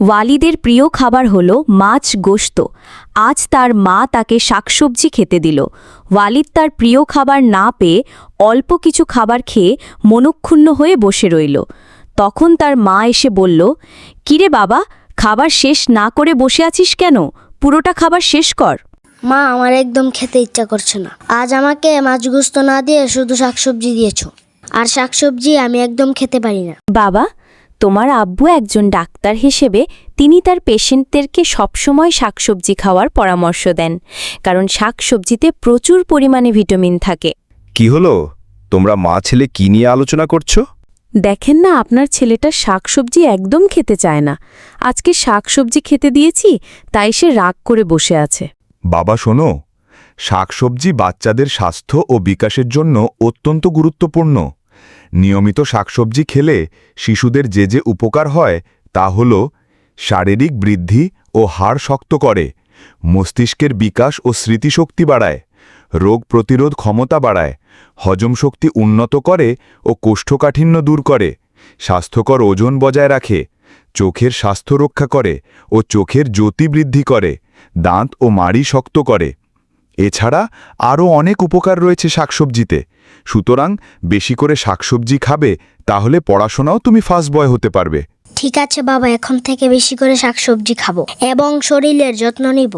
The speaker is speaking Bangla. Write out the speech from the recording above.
ওয়ালিদের প্রিয় খাবার হলো মাছ গোশত। আজ তার মা তাকে শাকসবজি খেতে দিল। ওয়ালিদ তার প্রিয় খাবার না পেয়ে অল্প কিছু খাবার খেয়ে মনক্ষুণ্ণ হয়ে বসে রইল। তখন তার মা এসে বলল কিরে বাবা খাবার শেষ না করে বসে আছিস কেন? পুরোটা খাবার শেষ কর। মা আমার একদম খেতে ইচ্ছা করছে না। আজ আমাকে মাছ গোস্ত না দিয়ে শুধু শাকসবজি দিয়েছ। আর শাকসবজি আমি একদম খেতে পারি না। বাবা তোমার আব্বু একজন ডাক্তার হিসেবে তিনি তার পেশেন্টদেরকে সবসময় শাকসবজি খাওয়ার পরামর্শ দেন কারণ শাকসবজিতে প্রচুর পরিমাণে ভিটামিন থাকে। কি হলো? তোমরা মা ছেলে কি নিয়ে আলোচনা করছ? দেখেন না আপনার ছেলেটা শাকসবজি একদম খেতে চায় না। আজকে শাকসবজি খেতে দিয়েছি তাই সে রাগ করে বসে আছে। বাবা শোনো শাকসবজি বাচ্চাদের স্বাস্থ্য ও বিকাশের জন্য অত্যন্ত গুরুত্বপূর্ণ। নিয়মিত শাকসবজি খেলে শিশুদের যে যে উপকার হয় তা হল শারীরিক বৃদ্ধি ও হাড় শক্ত করে, মস্তিষ্কের বিকাশ ও স্মৃতিশক্তি বাড়ায়, রোগ প্রতিরোধ ক্ষমতা বাড়ায়, হজম শক্তি উন্নত করে ও কোষ্ঠকাঠিন্য দূর করে, স্বাস্থ্যকর ওজন বজায় রাখে, চোখের স্বাস্থ্য রক্ষা করে ও চোখের জ্যোতি বৃদ্ধি করে, দাঁত ও মাড়ি শক্ত করে। এছাড়া আরও অনেক উপকার রয়েছে শাকসবজিতে। সুতরাং বেশি করে শাকসবজি খাবে, তাহলে পড়াশোনাও তুমি ফার্স্ট বয় হতে পারবে। ঠিক আছে বাবা, এখন থেকে বেশি করে শাকসবজি খাব এবং শরীরের যত্ন নিব।